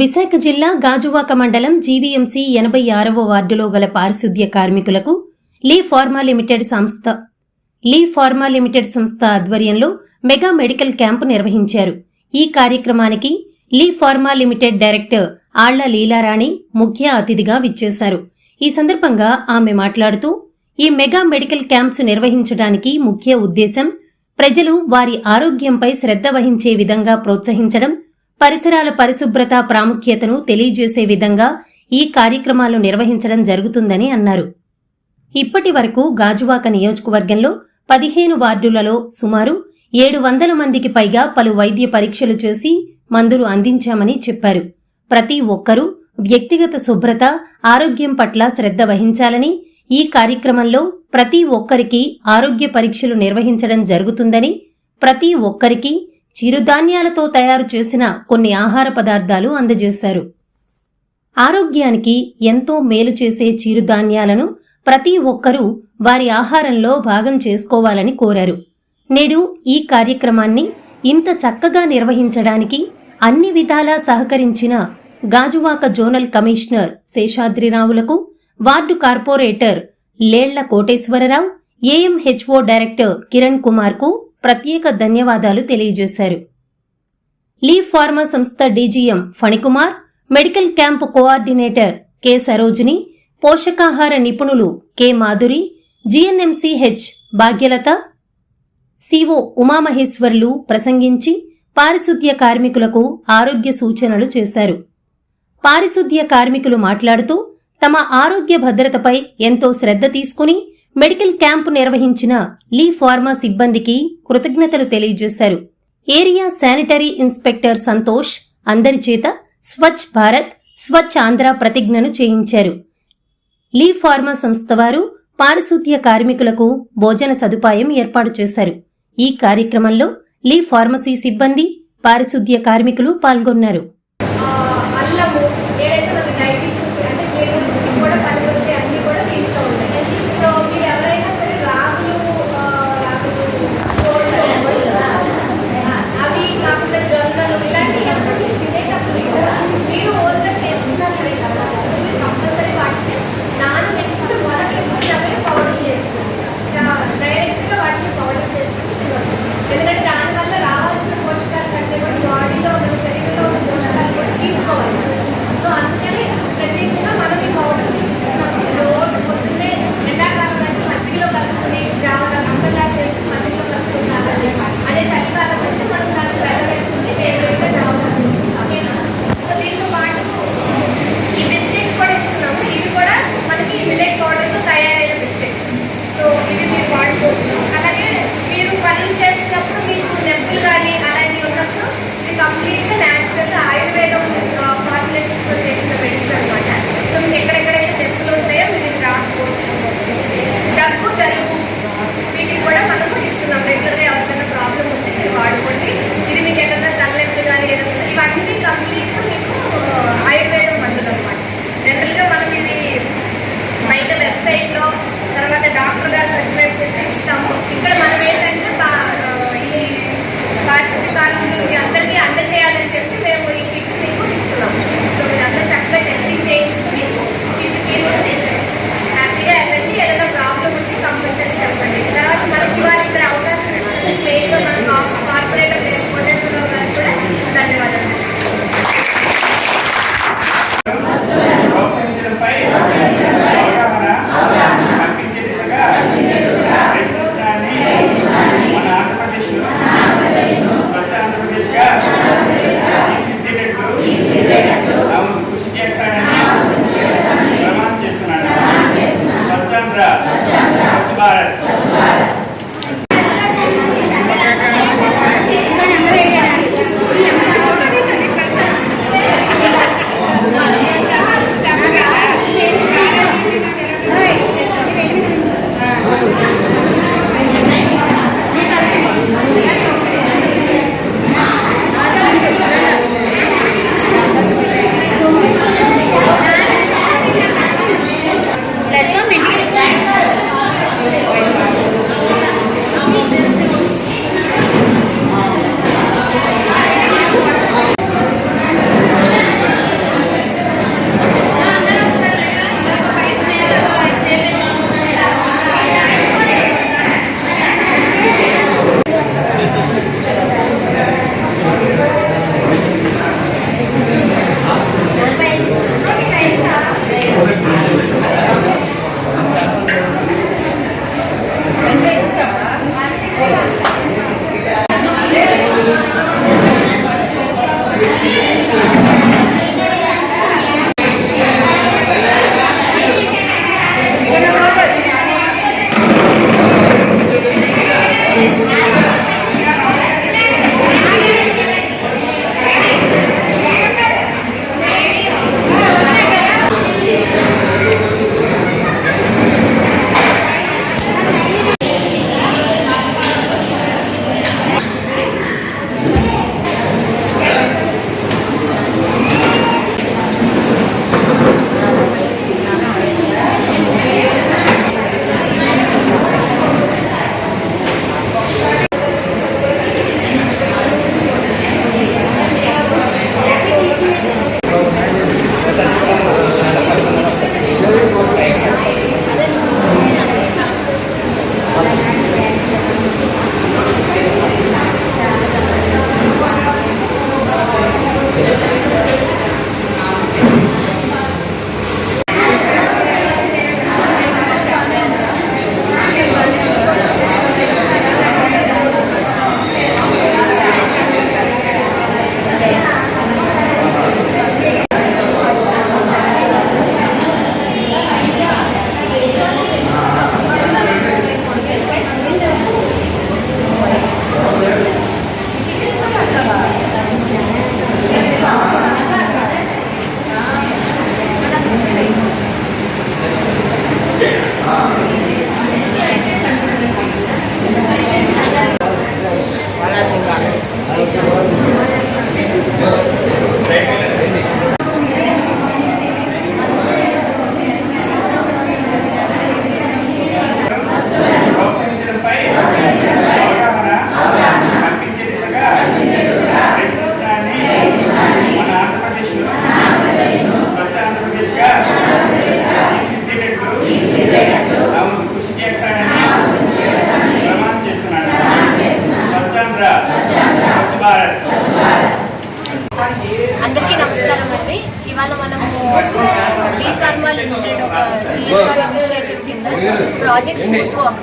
విశాఖ జిల్లా గాజువాక మండలం జీవీఎంసీ ఎనభై ఆరవ వార్డులో గల పారిశుద్ధ్య కార్మికులకు లీ ఫార్మా లిమిటెడ్ సంస్థ లీ ఫార్మా లిమిటెడ్ సంస్థ ఆధ్వర్యంలో మెగా మెడికల్ క్యాంపు నిర్వహించారు. ఈ కార్యక్రమానికి లీ ఫార్మా లిమిటెడ్ డైరెక్టర్ ఆళ్ళ లీలారాణి ముఖ్య అతిథిగా విచ్చేశారు. ఈ సందర్భంగా ఆమె మాట్లాడుతూ ఈ మెగా మెడికల్ క్యాంప్స్ నిర్వహించడానికి ముఖ్య ఉద్దేశం ప్రజలు వారి ఆరోగ్యంపై శ్రద్ధ వహించే విధంగా ప్రోత్సహించడం పరిసరాల పరిశుభ్రత ప్రాముఖ్యతను తెలియజేసే విధంగా ఈ కార్యక్రమాలు నిర్వహించడం జరుగుతుందని అన్నారు. ఇప్పటి వరకు గాజువాక నియోజకవర్గంలో పదిహేను వార్డులలో సుమారు ఏడు వందల మందికి పైగా పలు వైద్య పరీక్షలు చేసి మందులు అందించామని చెప్పారు. ప్రతి ఒక్కరూ వ్యక్తిగత శుభ్రత ఆరోగ్యం పట్ల శ్రద్ధ వహించాలని ఈ కార్యక్రమంలో ప్రతి ఒక్కరికి ఆరోగ్య పరీక్షలు నిర్వహించడం జరుగుతుందని ప్రతి ఒక్కరికి చిరుధాన్యాలతో తయారు చేసిన కొన్ని ఆహార పదార్థాలు అందజేశారు. ఆరోగ్యానికి ఎంతో మేలు చేసే చిరుధాన్యాలను ప్రతి ఒక్కరూ వారి ఆహారంలో భాగం చేసుకోవాలని కోరారు. నేడు ఈ కార్యక్రమాన్ని ఇంత చక్కగా నిర్వహించడానికి అన్ని విధాలా సహకరించిన Gajuwaka zonal commissioner శేషాద్రిరావులకు ward corporator Lella Koteswararao AMHO director Kiran కుమార్కు ప్రత్యేక ధన్యవాదాలు తెలియజేశారు. లీ ఫార్మా సంస్థ DGM Phanikumar medical camp coordinator K Sarojini పోషకాహార నిపుణులు K Madhuri GNMCH Bhagyalatha CO Umamaheswarlu ప్రసంగించి పారిశుద్ధ్య కార్మికులకు ఆరోగ్య సూచనలు చేశారు. పారిశుద్ధ్య కార్మికులు మాట్లాడుతూ తమ ఆరోగ్య భద్రతపై ఎంతో శ్రద్ధ తీసుకుని మెడికల్ క్యాంపు నిర్వహించిన లీ ఫార్మా సిబ్బందికి కృతజ్ఞతలు తెలియజేశారు. ఏరియా శానిటరీ ఇన్స్పెక్టర్ సంతోష్ అందరి చేత స్వచ్ఛ్ భారత్ స్వచ్ఛ ఆంధ్ర ప్రతిజ్ఞను చేయించారు. లీ ఫార్మా సంస్థ వారు పారిశుద్ధ్య కార్మికులకు భోజన సదుపాయం ఏర్పాటు చేశారు. ఈ కార్యక్రమంలో లీ ఫార్మసీ సిబ్బంది పారిశుద్ధ్య కార్మికులు పాల్గొన్నారు.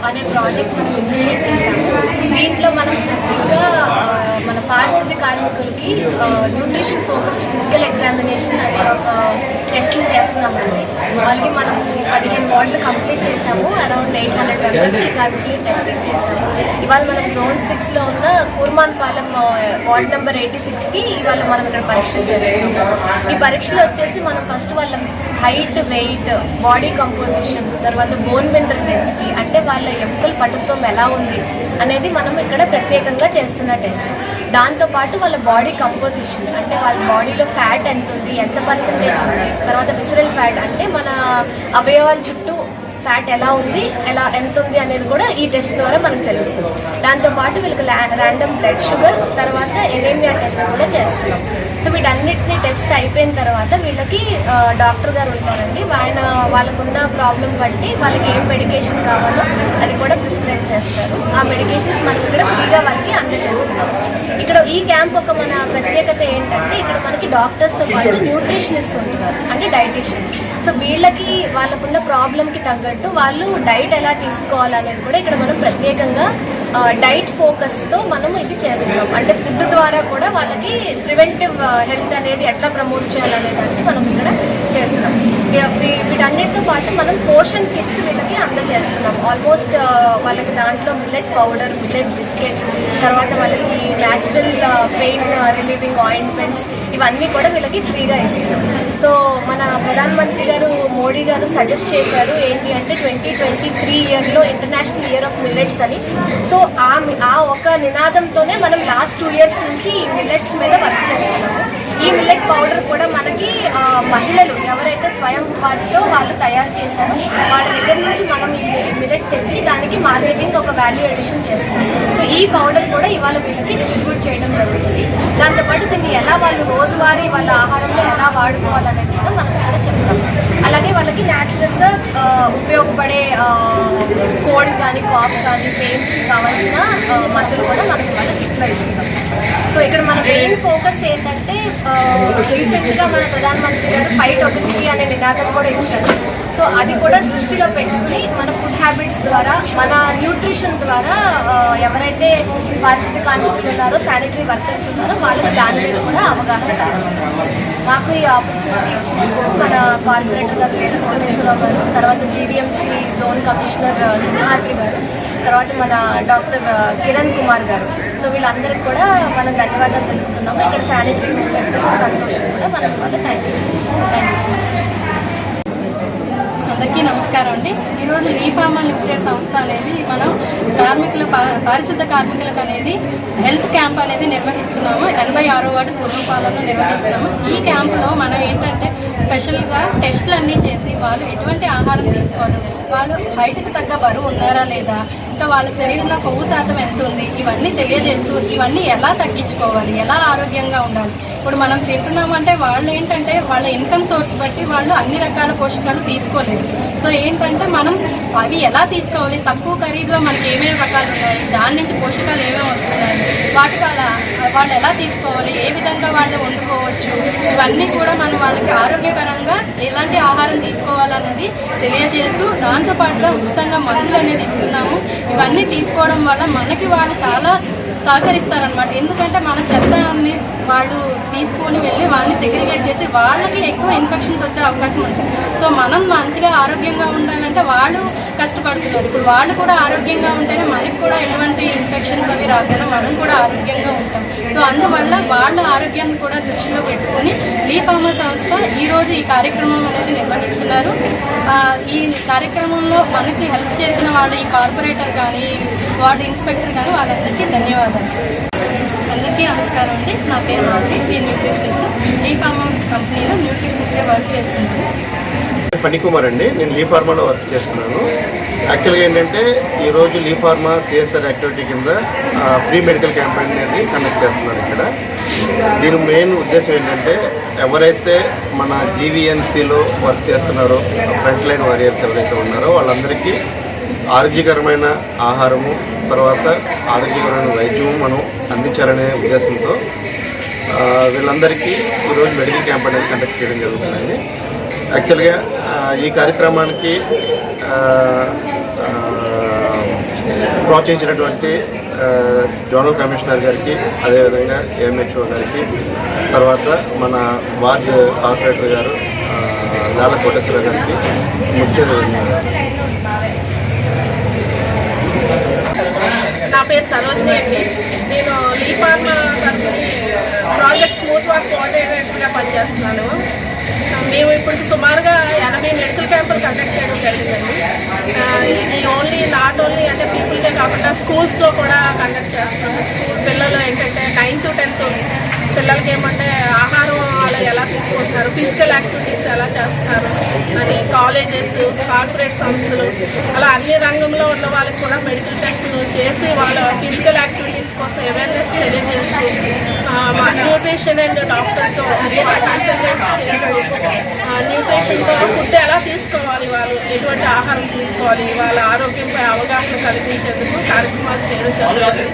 అనే ప్రాజెక్ట్ మనం ఇనిషియేట్ చేశాము. దీంట్లో మనం స్పెసిఫిక్గా మన పారిశుద్ధ్య కార్మికులకి న్యూట్రిషన్ ఫోకస్డ్ ఫిజికల్ ఎగ్జామినేషన్ అనే ఒక టెస్టులు చేస్తున్నామండి వాళ్ళకి మనం పదిహేను వార్డులు కంప్లీట్ చేశాము. అరౌండ్ ఎయిట్ హండ్రెడ్ మెంబర్స్ ఈ కార్మికులు టెస్టింగ్ చేశాము. ఇవాళ మనం జోన్ సిక్స్లో ఉన్న Kurmanpalem ward number eighty సిక్స్కి ఇవాళ మనం ఇక్కడ పరీక్షలు చేస్తున్నాము. ఈ పరీక్షలు వచ్చేసి మనం ఫస్ట్ వాళ్ళ హైట్ వెయిట్ బాడీ కంపోజిషన్ తర్వాత బోన్ మినరల్ డెన్సిటీ అంటే వాళ్ళ ఎముకల పటుత్వం ఎలా ఉంది అనేది మనం ఇక్కడ ప్రత్యేకంగా చేస్తున్న టెస్ట్. దాంతోపాటు వాళ్ళ బాడీ కంపోజిషన్ అంటే వాళ్ళ బాడీలో ఫ్యాట్ ఎంత ఉంది ఎంత పర్సంటేజ్ ఉంది తర్వాత విసరల్ ఫ్యాట్ అంటే మన అవయవాల చుట్టూ ఫ్యాట్ ఎలా ఉంది ఎలా ఎంత ఉంది అనేది కూడా ఈ టెస్ట్ ద్వారా మనకు తెలుస్తుంది. దాంతోపాటు వీళ్ళకి ర్యాండమ్ బ్లడ్ షుగర్ తర్వాత ఎనేమియా టెస్ట్ కూడా చేస్తున్నాం. సో వీటన్నిటిని టెస్ట్ అయిపోయిన తర్వాత వీళ్ళకి డాక్టర్ గారు ఉంటారండి. ఆయన వాళ్ళకున్న ప్రాబ్లం బట్టి వాళ్ళకి ఏం మెడికేషన్ కావాలో అది కూడా ప్రిస్క్రైబ్ చేస్తారు. ఆ మెడికేషన్స్ మనం ఇక్కడ ఫ్రీగా వాళ్ళకి అందజేస్తున్నాం. ఇక్కడ ఈ క్యాంప్ ఒక మన ప్రత్యేకత ఏంటంటే ఇక్కడ మనకి డాక్టర్స్తో పాటు న్యూట్రిషనిస్ట్ ఉంటున్నారు అంటే డైటీషియన్స్. సో వీళ్ళకి వాళ్ళకున్న ప్రాబ్లంకి తగ్గట్టు వాళ్ళు డైట్ ఎలా తీసుకోవాలనేది కూడా ఇక్కడ మనం ప్రత్యేకంగా డైట్ ఫోకస్తో మనం ఇది చేస్తున్నాం. అంటే ఫుడ్ ద్వారా కూడా వాళ్ళకి ప్రివెంటివ్ హెల్త్ అనేది ఎట్లా ప్రమోట్ చేయాలనే దానికి మనం ఇక్కడ చేస్తున్నాం. వీటన్నిటితో పాటు మనం పోషన్ కిట్స్ వీళ్ళకి అందజేస్తున్నాం. ఆల్మోస్ట్ వాళ్ళకి దాంట్లో మిల్లెట్ పౌడర్ మిల్లెట్ బిస్కెట్స్ తర్వాత వాళ్ళకి న్యాచురల్ పెయిన్ రిలీవింగ్ ఆయింట్మెంట్స్ ఇవన్నీ కూడా వీళ్ళకి ఫ్రీగా ఇస్తున్నాం. సో మన ప్రధానమంత్రి గారు మోడీ గారు సజెస్ట్ చేశారు ఏంటి అంటే ట్వంటీ ట్వంటీ త్రీ ఇయర్లో ఇంటర్నేషనల్ ఇయర్ ఆఫ్ మిల్లెట్స్ అని. సో ఆ ఆ ఒక నినాదంతోనే మనం లాస్ట్ టూ ఇయర్స్ నుంచి ఈ మిల్లెట్స్ మీద వర్క్ చేస్తున్నాము. ఈ మిల్లెట్ పౌడర్ కూడా మనకి మహిళలు ఎవరైతే స్వయం ఉపాధితో వాళ్ళు తయారు చేశారో వాళ్ళ దగ్గర నుంచి మనం ఈ మిల్లెట్ తెచ్చి దానికి మార్కెటింగ్ ఒక వాల్యూ ఎడిషన్ చేస్తున్నాం. సో ఈ పౌడర్ కూడా ఇవాళ వీళ్ళకి డిస్ట్రిబ్యూట్ చేయడం జరుగుతుంది. దాంతోపాటు దీన్ని ఎలా వాళ్ళు రోజువారీ వాళ్ళ ఆహారంలో ఎలా వాడుకోవాలనేది కూడా మనం ఇక్కడ చెప్తాం. అలాగే వాళ్ళకి న్యాచురల్గా ఉపయోగపడే కోల్డ్ కానీ కాఫ్ కానీ పెయిన్స్కి కావాల్సిన మందులు కూడా మనకి ఇవాళ కిట్లో ఇస్తున్నాం సో ఇక్కడ మన మెయిన్ ఫోకస్ ఏంటంటే రీసెంట్గా మన ప్రధానమంత్రి గారు ఫైట్ ఒబిసిటీ అనే నినాదం కూడా ఇచ్చారు. సో అది కూడా దృష్టిలో పెట్టుకుని మన ఫుడ్ హ్యాబిట్స్ ద్వారా మన న్యూట్రిషన్ ద్వారా ఎవరైతే పారిశుద్ధ్య కార్మికులు ఉన్నారో శానిటరీ వర్కర్స్ ఉన్నారో వాళ్ళకి దాని మీద కూడా అవగాహన కల్పిస్తున్నారు మాకు ఈ ఆపర్చునిటీ ఇచ్చినందుకు మన కార్పొరేటర్ గారు లేదా కోటేశ్వరరావు గారు తర్వాత జీవీఎంసీ జోన్ కమిషనర్ సింహాద్రి గారు తర్వాత మన డాక్టర్ కిరణ్ కుమార్ గారు. సో వీళ్ళందరికీ కూడా మనం ధన్యవాదాలు తెలుపుతున్నాము. ఇక్కడ శానిటరీ ఇన్స్పెక్టర్ సంతోషం కూడా మనం ఇవాళ thank you thank you so much అందరికీ నమస్కారం అండి. ఈరోజు ఈ లిమిటెడ్ సంస్థ అనేది మనం కార్మికులు పారిశుద్ధ కార్మికులకు అనేది హెల్త్ క్యాంప్ అనేది నిర్వహిస్తున్నాము. ఎనభై ఆరో వార్డు పూర్వపాలనలో నిర్వహిస్తున్నాము. ఈ క్యాంప్లో మనం ఏంటంటే స్పెషల్గా టెస్టులు అన్నీ చేసి వాళ్ళు ఎటువంటి ఆహారం తీసుకోవాలి? వాళ్ళు బయటకు తగ్గ బరువు ఉన్నారా లేదా? ఇంకా వాళ్ళ శరీరంలో కొవ్వు శాతం ఎంత ఉంది ఇవన్నీ తెలియజేస్తూ ఇవన్నీ ఎలా తగ్గించుకోవాలి ఎలా ఆరోగ్యంగా ఉండాలి? ఇప్పుడు మనం తింటున్నామంటే వాళ్ళు ఏంటంటే వాళ్ళ ఇన్కమ్ సోర్స్ బట్టి వాళ్ళు అన్ని రకాల పోషకాలు తీసుకోలేరు. సో ఏంటంటే మనం అవి ఎలా తీసుకోవాలి? తక్కువ ఖరీదులో మనకి ఏమేమి రకాలు ఉన్నాయి? దాని నుంచి పోషకాలు ఏమేమి వస్తున్నాయి? వాటి వల్ల వాళ్ళు ఎలా తీసుకోవాలి ఏ విధంగా వాళ్ళు వండుకోవచ్చు ఇవన్నీ కూడా మనం వాళ్ళకి ఆరోగ్యకరంగా ఎలాంటి ఆహారం తీసుకోవాలన్నది తెలియజేస్తూ దాంతోపాటుగా ఉచితంగా మందులు అనేది ఇస్తున్నాము. ఇవన్నీ తీసుకోవడం వల్ల మనకి వాళ్ళు చాలా సహకరిస్తారనమాట ఎందుకంటే మన చెత్తని వాళ్ళు తీసుకొని వెళ్ళి వాళ్ళని సెగ్రిగేట్ చేసి వాళ్ళకి ఎక్కువ ఇన్ఫెక్షన్స్ వచ్చే అవకాశం ఉంటుంది సో మనం మంచిగా ఆరోగ్యంగా ఉండాలంటే వాళ్ళు కష్టపడుతున్నారు. ఇప్పుడు వాళ్ళు కూడా ఆరోగ్యంగా ఉంటేనే మనకి కూడా ఎటువంటి ఇన్ఫెక్షన్స్ అవి రాకుండా మనం కూడా ఆరోగ్యంగా ఉంటాం. సో అందువల్ల వాళ్ళ ఆరోగ్యాన్ని కూడా దృష్టిలో పెట్టుకొని లీ ఫార్మా సంస్థ ఈరోజు ఈ కార్యక్రమం అనేది నిర్వహిస్తున్నారు. ఈ కార్యక్రమంలో మనకి హెల్ప్ చేసిన వాళ్ళ ఈ కార్పొరేటర్ కానీ వార్డు ఇన్స్పెక్టర్ కానీ వాళ్ళందరికీ ధన్యవాదాలు. అందరికీ నమస్కారం అండి. నా పేరు మాధురి. నేను న్యూట్రిషనిస్ట్ లీ ఫార్మా కంపెనీలో న్యూట్రిషనిస్ట్గా వర్క్ చేస్తున్నాను ఫణి కుమార్ అండి. నేను లీ ఫార్మాలో వర్క్ చేస్తున్నాను యాక్చువల్గా ఏంటంటే ఈరోజు లీ ఫార్మా సిఎస్ఆర్ యాక్టివిటీ కింద ఫ్రీ మెడికల్ క్యాంపెయిన్ అనేది కండక్ట్ చేస్తున్నారు ఇక్కడ. దీని మెయిన్ ఉద్దేశం ఏంటంటే ఎవరైతే మన జీవీఎంసీలో వర్క్ చేస్తున్నారో ఫ్రంట్ లైన్ వారియర్స్ ఎవరైతే ఉన్నారో వాళ్ళందరికీ ఆరోగ్యకరమైన ఆహారము తర్వాత ఆరోగ్యకరమైన వైద్యము మనం అందించాలనే ఉద్దేశంతో వీళ్ళందరికీ ఈరోజు మెడికల్ క్యాంప్ అనేది కండక్ట్ చేయడం జరుగుతుందండి. యాక్చువల్గా ఈ కార్యక్రమానికి ప్రోత్సహించినటువంటి జోనల్ కమిషనర్ గారికి అదేవిధంగా ఏఎంహెచ్ఓ గారికి తర్వాత మన వార్డు కార్పొరేటర్ గారు లాల కోటేశ్వర గారికి ముఖ్య నా పేరు సరోజిని అండి. నేను Lee pharm company project smooth work కోఆర్డినేటర్గా పనిచేస్తున్నాను. మేము ఇప్పుడు సుమారుగా ఎనభై మెడికల్ క్యాంపులు కండక్ట్ చేయడం జరిగిందండి. ఇది ఓన్లీ నాట్ ఓన్లీ అంటే పీపుల్కే కాకుండా స్కూల్స్లో కూడా కండక్ట్ చేస్తున్నాము. స్కూల్ పిల్లలు ఏంటంటే నైన్ టు టెన్త్ పిల్లలకి ఏమంటే ఆహారం ఎలా తీసుకుంటున్నారు? ఫిజికల్ యాక్టివిటీస్ ఎలా చేస్తున్నారు అని కాలేజెస్ కార్పొరేట్ సంస్థలు అలా అన్ని రంగంలో ఉన్న వాళ్ళకి కూడా మెడికల్ టెస్టులు చేసి వాళ్ళ ఫిజికల్ యాక్టివిటీస్ కోసం అవేర్నెస్ తెలియజేస్తూ మా న్యూట్రిషన్ అండ్ డాక్టర్తో కన్సల్టేట్స్ చేస్తూ న్యూట్రిషన్తో ఫుడ్ ఎలా తీసుకోవాలి వాళ్ళు? ఎటువంటి ఆహారం తీసుకోవాలి? వాళ్ళ ఆరోగ్యంపై అవగాహన కల్పించేందుకు కార్యక్రమాలు చేయడం జరుగుతుంది.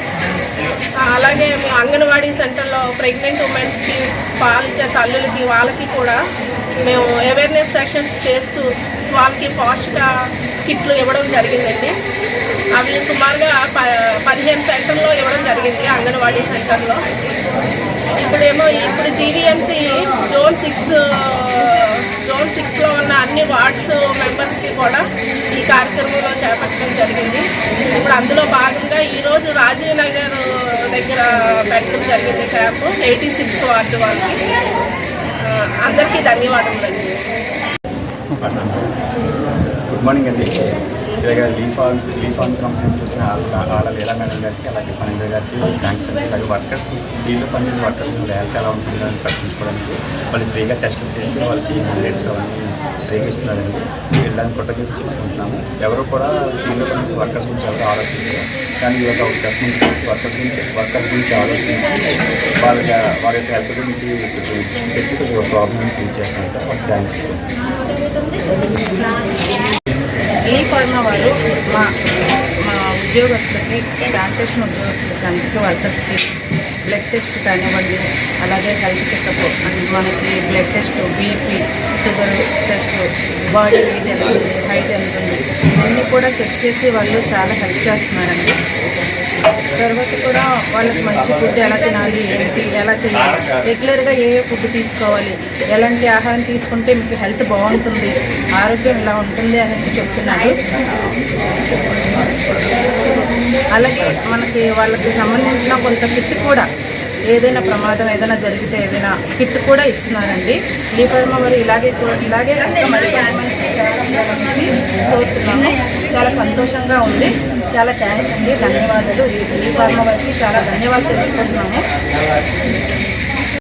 అలాగే అంగన్వాడీ సెంటర్లో ప్రెగ్నెంట్ ఉమెన్స్కి పాలిచ్చే తల్లులకి వాళ్ళకి కూడా మేము అవేర్నెస్ సెషన్స్ చేస్తూ వాళ్ళకి పోషక కిట్లు ఇవ్వడం జరిగిందండి. అవి సుమారుగా ప పదిహేను సెంటర్లో ఇవ్వడం జరిగింది అంగన్వాడీ సెంటర్లో. ఇప్పుడేమో ఇప్పుడు జీవీఎంసీ జోన్ సిక్స్ జోన్ సిక్స్లో ఉన్న అన్ని వార్డ్స్ మెంబర్స్కి కూడా ఈ కార్యక్రమంలో చేపట్టడం జరిగింది. ఇప్పుడు అందులో భాగంగా ఈరోజు రాజీవ్ నగర్ దగ్గర పెట్టడం జరిగింది క్యాంపు ఎయిటీ సిక్స్ వార్డు వాళ్ళకి. ఆ, అందరికీ ధన్యవాదములండి గుడ్ మార్నింగ్ అండి. ఇలాగే Lee pharms Lee pharm company నుంచి వచ్చిన ఆళ్ళ లీలా మేడం గారికి అలాగే ఫణీంద్ర గారికి థ్యాంక్స్ అండి. అలాగే వర్కర్స్ ఫీల్డ్ పని వర్కర్స్ హెల్త్ ఎలా ఉంటుందో అని పట్టించుకోవడానికి వాళ్ళు ఫ్రీగా టెస్టులు చేసి వాళ్ళకి రేట్స్ అవన్నీ ఫ్రీగా ఇస్తున్నారండి కూడా కృతజ్ఞత చెప్పుకుంటున్నాము. ఎవరు కూడా ఫీల్డ్ పని వర్కర్స్ గురించి ఎవరు ఆలోచించారు. కానీ ఈ యొక్క వర్కర్స్ గురించి వర్కర్స్ గురించి ఆలోచించి వాళ్ళ వారి యొక్క హెల్త్ గురించి కొంచెం పెట్టి ప్రాబ్లమ్ ఫీల్ చేస్తున్నారు. సార్ థ్యాంక్స్ ఈ ఫార్మా వారు మా మా ఉద్యోగస్తులకి శానిటేషన్ ఉద్యోగస్తులకి అందరికీ వర్కర్స్కి బ్లడ్ టెస్ట్ కానివ్వండి అలాగే హెల్త్ చెకప్ అండ్ మనకి blood test BP sugar test body weight ఎంత ఉంది హైట్ ఎంత ఉంది ఇవన్నీ కూడా చెక్ చేసి వాళ్ళు చాలా హెల్ప్ చేస్తున్నారండి. తర్వాత కూడా వాళ్ళకి మంచి ఫుడ్ ఎలా తినాలి ఏంటి ఎలా చేయాలి రెగ్యులర్గా ఏ ఏ ఫుడ్ తీసుకోవాలి ఎలాంటి ఆహారం తీసుకుంటే మీకు హెల్త్ బాగుంటుంది ఆరోగ్యం ఇలా ఉంటుంది అనేసి చెప్తున్నాడు అలాగే మనకి వాళ్ళకి సంబంధించిన కొంత కిట్ కూడా ఏదైనా ప్రమాదం ఏదైనా జరిగితే ఏదైనా కిట్ కూడా ఇస్తున్నారండి. ఈ ఫర్మ మరి ఇలాగే ఇలాగే ఇంకా సేవ చాలా సంతోషంగా ఉంది. చాలా థ్యాంక్స్ అండి. ధన్యవాదాలు. ఈ ఈ వారికి చాలా ధన్యవాదాలు తెలుసుకుంటున్నాము